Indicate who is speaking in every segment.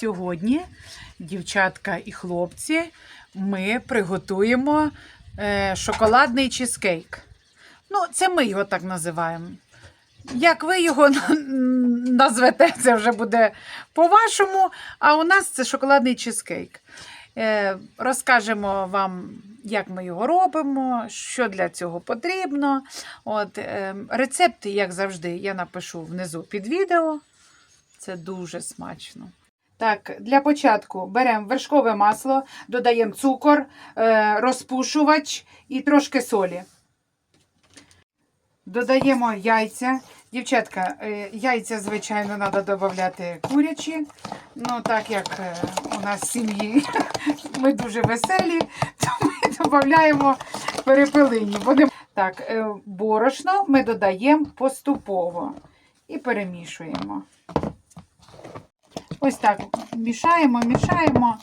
Speaker 1: Сьогодні, дівчатка і хлопці, ми приготуємо е, шоколадний чизкейк. Ну, це ми його так називаємо. Як ви його назвете, це вже буде по-вашому. А у нас це шоколадний чизкейк. Е, розкажемо вам, як ми його робимо, що для цього потрібно. От, е, рецепти, як завжди, я напишу внизу під відео. Це дуже смачно. Так, для початку беремо вершкове масло, додаємо цукор, е, розпушувач і трошки солі. Додаємо яйця. Дівчатка, е, яйця, звичайно, треба додати курячі. Ну, так як е, у нас в сім'ї ми дуже веселі, то ми додаємо перепелині. Так, борошно ми додаємо поступово і перемішуємо. Ось так мішаємо, мішаємо.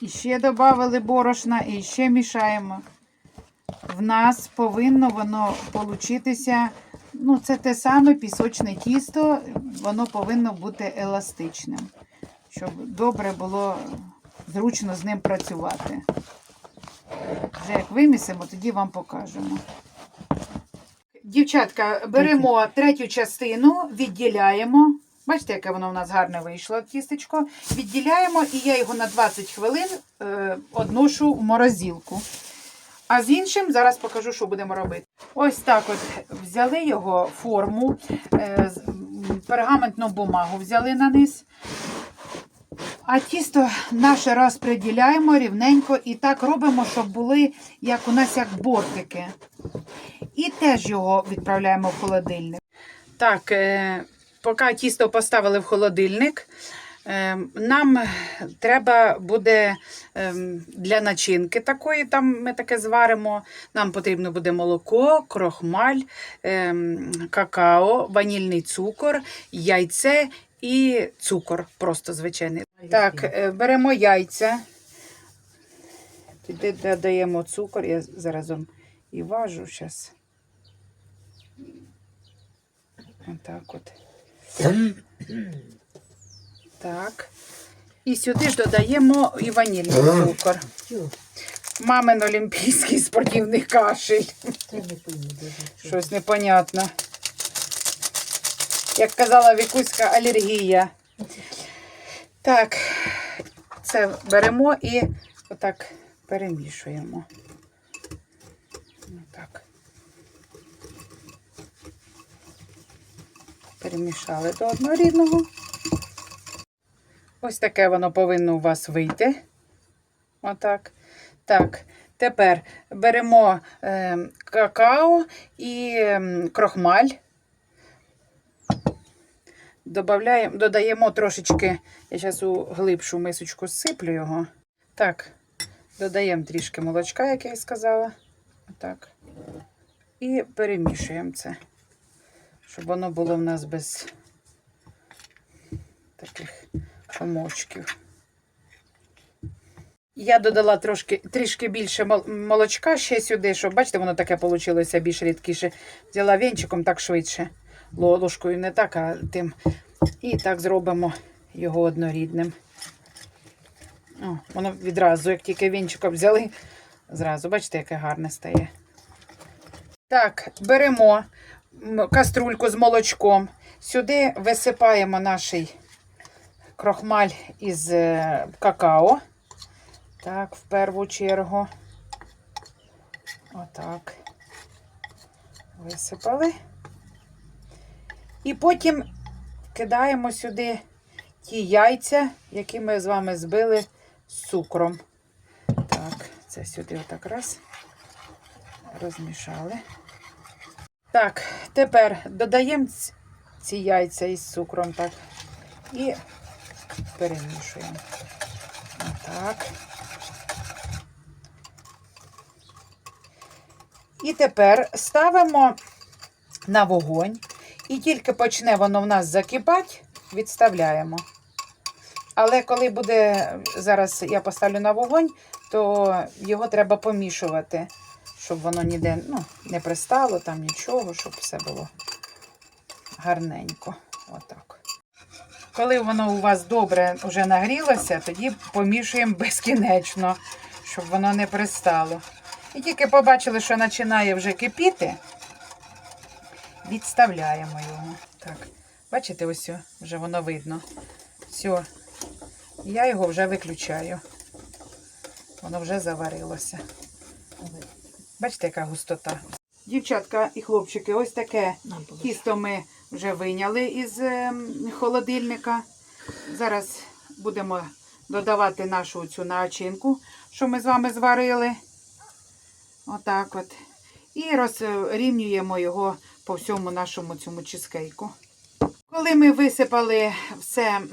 Speaker 1: І ще додали борошна, і ще мішаємо. В нас повинно воно получитися, ну, це те саме пісочне тісто, воно повинно бути еластичним, щоб добре було зручно з ним працювати. Вже як вимісимо, тоді вам покажемо. Дівчатка, беремо третю частину, відділяємо. Бачите, яке воно у нас гарне вийшло тістечко. Відділяємо, і я його на 20 хвилин е, одношу в морозилку. А з іншим зараз покажу, що будемо робити. Ось так от взяли його форму, е, пергаментну бумагу взяли на низ. А тісто наше розподіляємо рівненько і так робимо, щоб були, як у нас як бортики. І теж його відправляємо в холодильник. Так, е, поки тісто поставили в холодильник, е, нам треба буде е, для начинки такої, там ми таке зваримо. Нам потрібно буде молоко, крохмаль, какао, ванільний цукор, яйце і цукор, просто звичайний. Так, беремо яйця. Туди додаємо цукор. Я зараз і важу зараз. Отак от. Так. І сюди ж додаємо і ванільний цукор. Мамин олімпійський спортивний кашель. Щось непонятно. Як казала Вікуська, алергія. Так, це беремо і отак перемішуємо. Отак. Перемішали до однорідного. Ось таке воно повинно у вас вийти. Отак. Так, тепер беремо е, какао і ем, крохмаль. Добавляємо, додаємо трошечки, я зараз у глибшу мисочку сиплю його. Так, додаємо трішки молочка, як я і сказала. Отак. І перемішуємо це, щоб воно було в нас без таких комочків. Я додала трошки, трішки більше молочка ще сюди, щоб, бачите, воно таке вийшло більш рідкіше. Взяла вінчиком так швидше. Ложкою не так, а тим. І так зробимо його однорідним. О, воно відразу, як тільки вінчиком взяли, зразу, бачите, яке гарне стає. Так, беремо каструльку з молочком. Сюди висипаємо наш крохмаль із е, какао. Так, в першу чергу. Отак. Висипали. І потім кидаємо сюди ті яйця, які ми з вами збили з цукром. Так, це сюди отак раз. Розмішали. Так, тепер додаємо ці яйця із цукром, так. І перемішуємо. Отак. І тепер ставимо на вогонь. І тільки почне воно в нас закипати, відставляємо. Але коли буде, зараз я поставлю на вогонь, то його треба помішувати, щоб воно ніде ну, не пристало, там нічого, щоб все було гарненько. Отак. Коли воно у вас добре вже нагрілося, тоді помішуємо безкінечно, щоб воно не пристало. І тільки побачили, що починає вже кипіти, відставляємо його. Так, бачите, ось вже воно видно. Все, я його вже виключаю. Воно вже заварилося. Бачите, яка густота. Дівчатка і хлопчики, ось таке тісто ми вже вийняли із ем, холодильника. Зараз будемо додавати нашу цю начинку, що ми з вами зварили. Отак от. І розрівнюємо його по всьому нашому цьому чизкейку. Коли ми висипали все, м,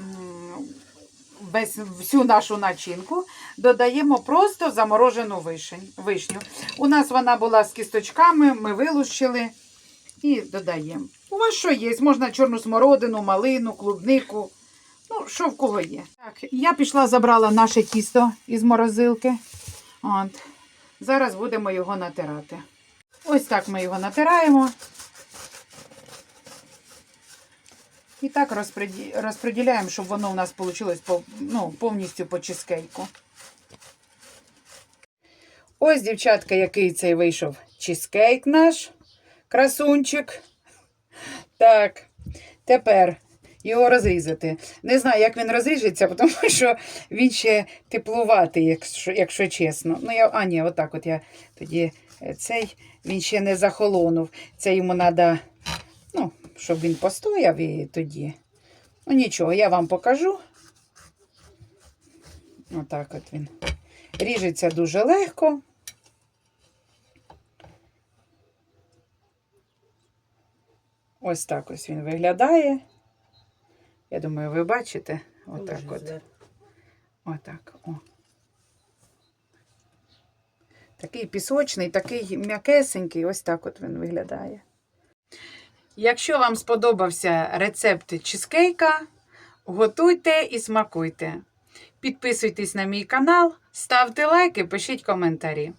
Speaker 1: весь, всю нашу начинку, додаємо просто заморожену вишень, вишню. У нас вона була з кісточками, ми вилущили і додаємо. У вас що є? Можна чорну смородину, малину, клубнику. Ну, що в кого є. Так, я пішла, забрала наше тісто із морозилки. От. Зараз будемо його натирати. Ось так ми його натираємо. І так розподіляємо, щоб воно у нас вийшло ну, повністю по чизкейку. Ось, дівчатка, який цей вийшов чизкейк наш. Красунчик. Так, тепер його розрізати. Не знаю, як він розріжеться, тому що він ще теплуватий, якщо, якщо чесно. Ну, я, а, ні, отак от я тоді е, цей, він ще не захолонув. Це йому треба, ну, щоб він постояв і тоді. Ну, нічого, я вам покажу. Отак от він. Ріжеться дуже легко. Ось так ось він виглядає. Я думаю, ви бачите. Отак от. Отак. О. Такий пісочний, такий м'якесенький, ось так от він виглядає. Якщо вам сподобався рецепт чизкейка, готуйте і смакуйте. Підписуйтесь на мій канал, ставте лайки, пишіть коментарі.